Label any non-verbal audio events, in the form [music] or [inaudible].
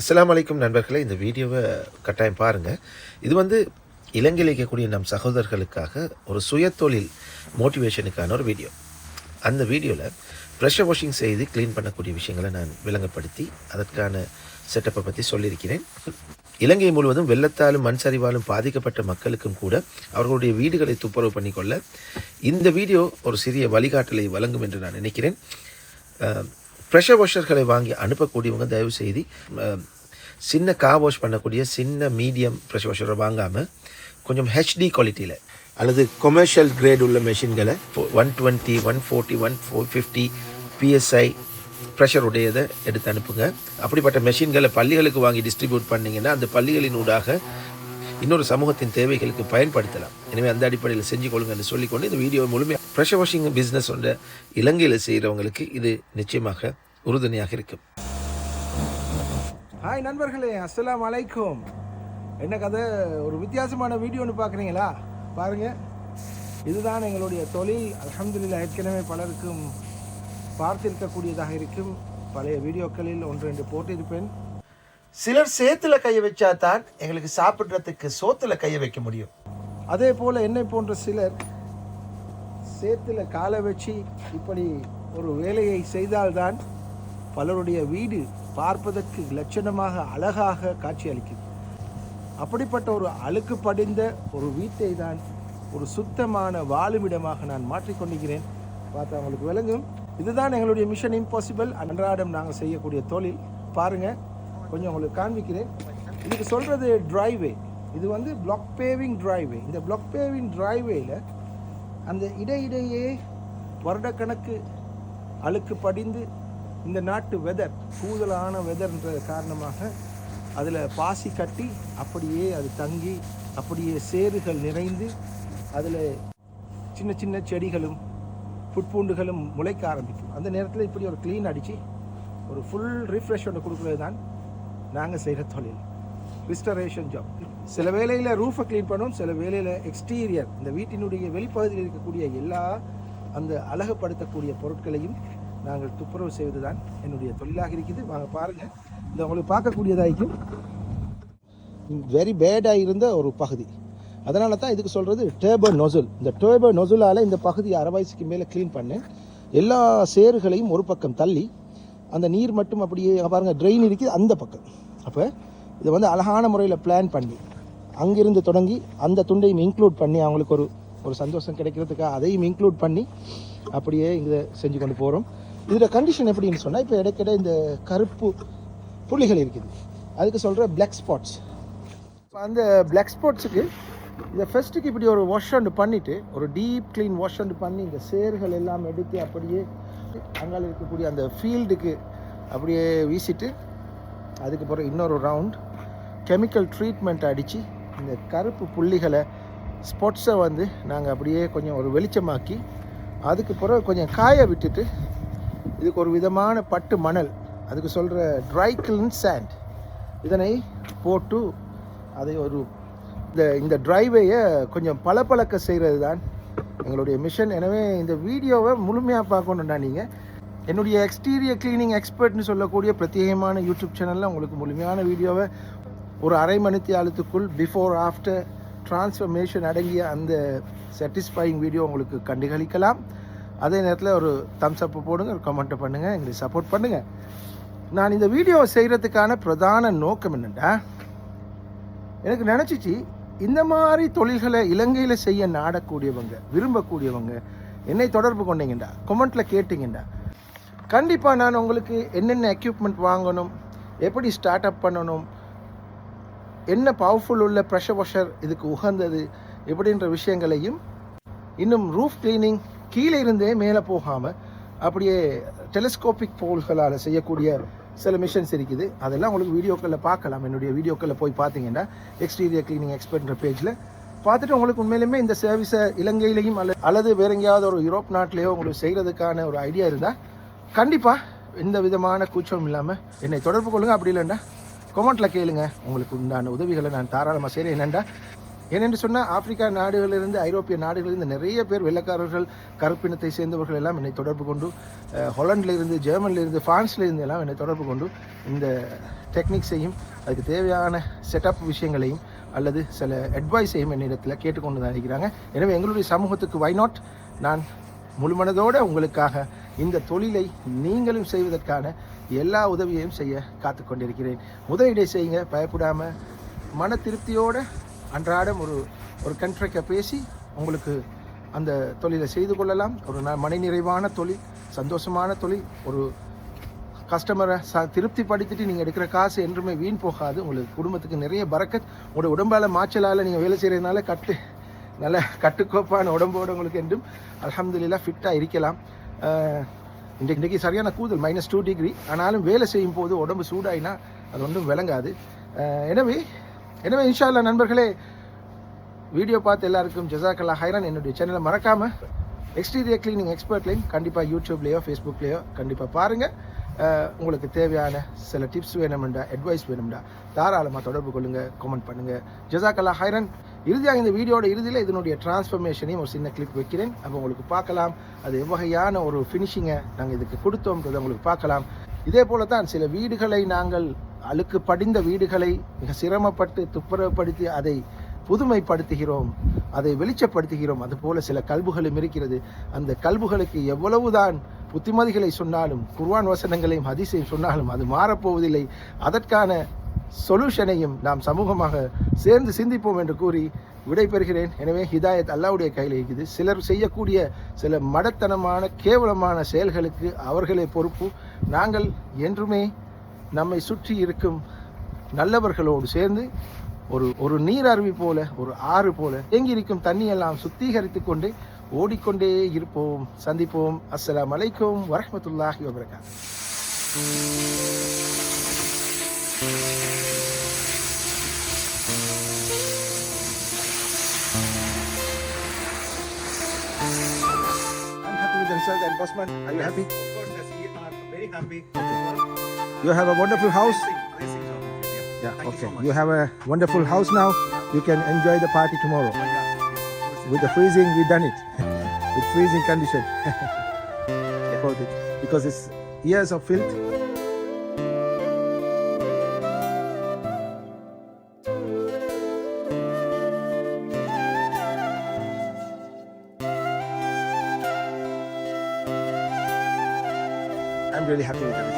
அஸ்லாம் அலைக்கும் நண்பர்களே இந்த வீடியோவை கட்டாயம் பாருங்கள் இது வந்து இலங்கையில் இருக்கக்கூடிய நம் சகோதரர்களுக்காக ஒரு சுயதொழில் மோட்டிவேஷனுக்கான ஒரு வீடியோ. அந்த வீடியோவில் ப்ரெஷர் வாஷிங் செய்து க்ளீன் பண்ணக்கூடிய விஷயங்களை நான் விளங்கப்படுத்தி அதற்கான செட்டப்பை பற்றி சொல்லியிருக்கிறேன். இலங்கை முழுவதும் வெள்ளத்தாலும் மண் சரிவாலும் பாதிக்கப்பட்ட மக்களுக்கும் கூட அவர்களுடைய வீடுகளை துப்புரவு பண்ணிக்கொள்ள இந்த வீடியோ ஒரு சிறிய வழிகாட்டலை வழங்கும் என்று நான் நினைக்கிறேன். ப்ரெஷர் வாஷர்களை வாங்கி அனுப்பக்கூடியவங்க தயவு செய்து சின்ன கார் வாஷ் பண்ணக்கூடிய சின்ன மீடியம் ப்ரெஷர் வாஷரை வாங்காமல் கொஞ்சம் ஹெச்டி குவாலிட்டியில் அல்லது கொமர்ஷியல் கிரேட் உள்ள மெஷின்களை one twenty one forty one four fifty PSI pressure உடையதை எடுத்து அனுப்புங்க. அப்படிப்பட்ட மெஷின்களை பள்ளிகளுக்கு வாங்கி டிஸ்ட்ரிபியூட் பண்ணீங்கன்னா அந்த பள்ளிகளின் ஊடாக இன்னொரு சமூகத்தின் தேவைகளுக்கு பயன்படுத்தலாம். எனவே அந்த அடிப்படையில் செஞ்சு கொள்ளுங்கன்னு சொல்லிக்கொண்டு இந்த வீடியோ முழுமையாக ப்ரெஷர் வாஷிங் பிஸ்னஸ் ஒன்ற இலங்கையில் செய்கிறவங்களுக்கு இது நிச்சயமாக உறுதுணையாக இருக்கும். ஹாய் நண்பர்களே அஸ்லாம் அலைக்கும். என்ன கதை? ஒரு வித்தியாசமான வீடியோன்னு பார்க்குறீங்களா? பாருங்கள் இதுதான் எங்களுடைய தொழில். அலமதுல்லா ஏற்கனவே பலருக்கும் பார்த்திருக்கக்கூடியதாக இருக்கும். பழைய வீடியோக்களில் ஒன்று ரெண்டு போட்டிருப்பேன். சிலர் சேத்துல கையை வச்சா தான் எங்களுக்கு சாப்பிட்றதுக்கு சோத்துல கையை வைக்க முடியும். அதே போல் என்னை போன்ற சிலர் சேத்துல காலை வச்சு இப்படி ஒரு வேலையை செய்தால்தான் பலருடைய வீடு பார்ப்பதற்கு லட்சணமாக அழகாக காட்சியளிக்கும். அப்படிப்பட்ட ஒரு அழுக்கு படிந்த ஒரு வீட்டை தான் ஒரு சுத்தமான வாழுமிடமாக நான் மாற்றிக்கொண்டிருக்கிறேன் பார்த்தா உங்களுக்கு விளங்கும். இதுதான் எங்களுடைய மிஷன் இம்பாசிபிள் அன்றாடம் நாங்கள் செய்யக்கூடிய தொழில். பாருங்கள் கொஞ்சம் உங்களுக்கு காண்பிக்கிறேன். இதுக்கு சொல்கிறது டிரைவே இது வந்து பிளாக் பேவிங் டிரைவே இந்த பிளாக் பேவிங் ட்ரைவேயில் அந்த இடையிடையே வருடக்கணக்கு அழுக்கு படிந்து இந்த நாட்டு வெதர் கூதலான வெதர்ன்ற காரணமாக அதில் பாசி கட்டி அப்படியே அது தங்கி அப்படியே சேறுகள் நிறைந்து அதில் சின்ன சின்ன செடிகளும் புட்பூண்டுகளும் முளைக்க ஆரம்பிக்கும். அந்த நேரத்தில் இப்படி ஒரு க்ளீன் அடித்து ஒரு ஃபுல் ரிஃப்ரெஷ் ஒன்று கொடுக்குறது தான் நாங்கள் செய்கிற தொழில். ரிஸ்டரேஷன் ஜாப் சில வேளையில் ரூஃபை க்ளீன் பண்ணுவோம் சில வேளையில் எக்ஸ்டீரியர் இந்த வீட்டினுடைய வெளிப்பகுதியில் இருக்கக்கூடிய எல்லா அந்த அழகுப்படுத்தக்கூடிய பொருட்களையும் நாங்கள் துப்புரவு செய்வது தான் என்னுடைய தொழிலாக இருக்குது. வாங்க பாருங்கள் இந்த உங்களுக்கு பார்க்கக்கூடியதாகும் வெரி பேடாக இருந்த ஒரு பகுதி. அதனால தான் இதுக்கு சொல்கிறது டேபர் நொசுல் இந்த டேபர் நொசுலால் இந்த பகுதி அரை வயசுக்கு மேலே க்ளீன் பண்ணேன். எல்லா சேறுகளையும் ஒரு பக்கம் தள்ளி அந்த நீர் மட்டும் அப்படியே பாருங்கள் ட்ரெயின் இருக்குது அந்த பக்கம். அப்போ இதை வந்து அழகான முறையில் பிளான் பண்ணி அங்கிருந்து தொடங்கி அந்த துண்டையும் இன்க்ளூட் பண்ணி அவங்களுக்கு ஒரு ஒரு சந்தோஷம் கிடைக்கிறதுக்காக அதையும் இன்க்ளூட் பண்ணி அப்படியே இங்கே செஞ்சு கொண்டு போகிறோம் இதில் கண்டிஷன் எப்படின்னு சொன்னால் இப்போ இடைக்கிட இந்த கருப்பு புள்ளிகள் இருக்குது. அதுக்கு சொல்கிற பிளாக் ஸ்பாட்ஸ் அந்த பிளாக் ஸ்பாட்ஸுக்கு இதை ஃபஸ்ட்டுக்கு இப்படி ஒரு வாஷ் அண்ட் பண்ணிவிட்டு ஒரு டீப் க்ளீன் வாஷ் அண்ட் பண்ணி இந்த சேர்கள் எல்லாம் எடுத்து அப்படியே அங்கால இருக்கக்கூடிய அந்த ஃபீல்டுக்கு அப்படியே வீசிட்டு அதுக்கு பிறகு இன்னொரு ரவுண்ட் கெமிக்கல் ட்ரீட்மெண்ட் அடித்து இந்த கருப்பு புள்ளிகளை ஸ்பாட்ஸை வந்து நாங்கள் அப்படியே கொஞ்சம் ஒரு வெளிச்சமாக்கி அதுக்கு பிறகு கொஞ்சம் காய விட்டுட்டு இதுக்கு ஒரு விதமான பட்டு மணல் அதுக்கு சொல்கிற ட்ரை கிளன் சாண்ட் இதனை போட்டு அதை ஒரு இந்த இந்த ட்ரைவேயை கொஞ்சம் பளபளக்க செய்கிறது தான் எங்களுடைய மிஷன் எனவே இந்த வீடியோவை முழுமையாக பார்க்கணுன்னா நீங்கள் என்னுடைய எக்ஸ்டீரியர் க்ளீனிங் எக்ஸ்பர்ட்னு சொல்லக்கூடிய பிரத்யேகமான யூடியூப் சேனலில் உங்களுக்கு முழுமையான வீடியோவை ஒரு அரை மணித்தியாலத்துக்குள் பிஃபோர் ஆஃப்டர் டிரான்ஸ்ஃபர்மேஷன் அடங்கிய அந்த சாட்டிஸ்ஃபைங் வீடியோ உங்களுக்கு கண்டுகளிக்கலாம். அதே நேரத்தில் ஒரு தம்ஸ் அப் போடுங்க ஒரு கமெண்ட்டை பண்ணுங்கள் எங்களுக்கு சப்போர்ட் பண்ணுங்கள் நான் இந்த வீடியோவை செய்கிறதுக்கான பிரதான நோக்கம் என்னென்னா எனக்கு நினச்சிச்சு இந்த மாதிரி தொழில்களை இலங்கையில் செய்ய நாடக்கூடியவங்க விரும்பக்கூடியவங்க என்னை தொடர்பு கொண்டீங்கண்டா? கொமெண்ட்டில் கேட்டிங்கண்டா? கண்டிப்பாக நான் உங்களுக்கு என்னென்ன எக்யூப்மெண்ட் வாங்கணும் எப்படி ஸ்டார்ட் அப் பண்ணணும் என்ன பவர்ஃபுல் உள்ள ப்ரெஷர் வாஷர் இதுக்கு உகந்தது எப்படின்ற விஷயங்களையும் இன்னும் ரூஃப் கிளீனிங் கீழே இருந்தே மேலே போகாமல் அப்படியே டெலிஸ்கோபிக் போல்களால் செய்யக்கூடிய சில மிஷின்ஸ் இருக்குது. அதெல்லாம் உங்களுக்கு வீடியோக்களில் பார்க்கலாம். என்னுடைய வீடியோக்களில் போய் பார்த்தீங்கன்னா எக்ஸ்டீரியர் கிளீனிங் எக்ஸ்பர்ட்ன்ற பேஜில் பார்த்துட்டு உங்களுக்கு உண்மையிலுமே இந்த சர்வீஸை இலங்கையிலையும் அல்ல அல்லது வேற எங்கேயாவது ஒரு யூரோப் நாட்டிலேயோ உங்களுக்கு செய்கிறதுக்கான ஒரு ஐடியா இருந்தால் கண்டிப்பாக எந்த விதமான கூச்சமும் இல்லாமல் என்னை தொடர்பு கொள்ளுங்கள் அப்படி இல்லைன்னா கொமெண்ட்டில் கேளுங்க. உங்களுக்கு உண்டான உதவிகளை நான் தாராளமாக செய்கிறேன் என்னண்டா? ஏனென்று சொன்னால் ஆப்பிரிக்கா நாடுகளிலிருந்து ஐரோப்பிய நாடுகளிலிருந்து நிறைய பேர் வெள்ளக்காரர்கள் கருப்பினத்தை சேர்ந்தவர்கள் எல்லாம் என்னை தொடர்பு கொண்டு ஹொலண்டிலிருந்து ஜெர்மனிலிருந்து ஃப்ரான்ஸ்லேருந்து எல்லாம் என்னை தொடர்பு கொண்டு இந்த டெக்னிக்ஸையும் அதுக்கு தேவையான செட்டப் விஷயங்களையும் அல்லது சில அட்வைஸையும் என்னிடத்தில் கேட்டுக்கொண்டு தான் இருக்கிறாங்க. எனவே எங்களுடைய சமூகத்துக்கு வை நாட் நான் முழுமனதோடு உங்களுக்காக இந்த தொழிலை நீங்களும் செய்வதற்கான எல்லா உதவியையும் செய்ய காத்து கொண்டிருக்கிறேன் முதலீடை செய்யுங்க பயப்படாமல் மன திருப்தியோடு அன்றாடம் ஒரு ஒரு கண்ட்ராக்டை பேசி உங்களுக்கு அந்த தொழிலை செய்து கொள்ளலாம். ஒரு ந- மன நிறைவான தொழில் சந்தோஷமான தொழில் ஒரு கஸ்டமரை ச திருப்திப்படுத்திட்டு நீங்கள் எடுக்கிற காசு என்றுமே வீண் போகாது. உங்களுக்கு குடும்பத்துக்கு நிறைய பறக்கத் உங்களோட உடம்பால் மாச்சலால் நீங்கள் வேலை செய்கிறதுனால கட்டு நல்ல கட்டுக்கோப்பான உடம்போடு உங்களுக்கு என்றும் அல்ஹம்துலில்லாஹ் ஃபிட்டாக இருக்கலாம். இன்றைக்கு சரியான கூதல் மைனஸ் டூ டிகிரி ஆனாலும் வேலை செய்யும் போது உடம்பு சூடாயினா அது ஒன்றும் விளங்காது. எனவே எனவே இன்ஷா அல்லாஹ் நண்பர்களே வீடியோ பார்த்து எல்லாருக்கும் ஜசாக்கல்லா ஹைரான். என்னுடைய சேனலை மறக்காமல் எக்ஸ்டீரியர் கிளீனிங் எக்ஸ்பர்ட்லையும் கண்டிப்பாக யூடியூப்லேயோ ஃபேஸ்புக்லேயோ கண்டிப்பாக பாருங்கள் உங்களுக்கு தேவையான சில டிப்ஸ் வேணுமெண்டா அட்வைஸ் வேணும்டா தாராளமாக தொடர்பு கொள்ளுங்கள் கமெண்ட் பண்ணுங்கள் ஜசாக்கல்லா ஹைரன். இறுதியாக இந்த வீடியோட இறுதியில் இதனுடைய டிரான்ஸ்ஃபர்மேஷனையும் ஒரு சின்ன கிளிப் வைக்கிறேன். அப்போ உங்களுக்கு பார்க்கலாம். அது எவ்வகையான ஒரு ஃபினிஷிங்கை நாங்கள் இதுக்கு கொடுத்தோம்ன்றதை உங்களுக்கு பார்க்கலாம். இதே போல தான் சில வீடுகளை நாங்கள் அழுக்கு படிந்த வீடுகளை மிக சிரமப்பட்டு துப்புரவுப்படுத்தி அதை புதுமைப்படுத்துகிறோம். அதை வெளிச்சப்படுத்துகிறோம். அதுபோல சில கல்புகளும் இருக்கிறது. அந்த கல்புகளுக்கு எவ்வளவுதான் புத்திமதிகளை சொன்னாலும் குர்வான் வசனங்களையும் ஹதீஸையும் சொன்னாலும் அது மாறப்போவதில்லை. அதற்கான சொல்யூஷனையும் நாம் சமூகமாக சேர்ந்து சிந்திப்போம் என்று கூறி விடைபெறுகிறேன். எனவே ஹிதாயத் அல்லாவுடைய கையில் இருக்குது. சிலர் செய்யக்கூடிய சில மடத்தனமான கேவலமான செயல்களுக்கு அவர்களே பொறுப்பு. நாங்கள் என்றுமே நம்மை சுற்றி இருக்கும் நல்லவர்களோடு சேர்ந்து ஒரு ஒரு நீர் அருவி போல ஒரு ஆறு போல தேங்கி இருக்கும் தண்ணியெல்லாம் சுத்திகரித்து கொண்டு ஓடிக்கொண்டே இருப்போம். சந்திப்போம். அஸ்லாம் அலைக்கும் வரமத்துல்லாஹி வபரகாத். And Bosman, are you happy? Of course, as we are very happy. Okay. You have a wonderful house. Amazing job. Yeah. Thank okay. you so. You have a wonderful house now. You can enjoy the party tomorrow. Oh yes, of. With the freezing, we done it. [laughs] With freezing condition. [laughs] About it. Because it's years of filth. I'm really happy with result.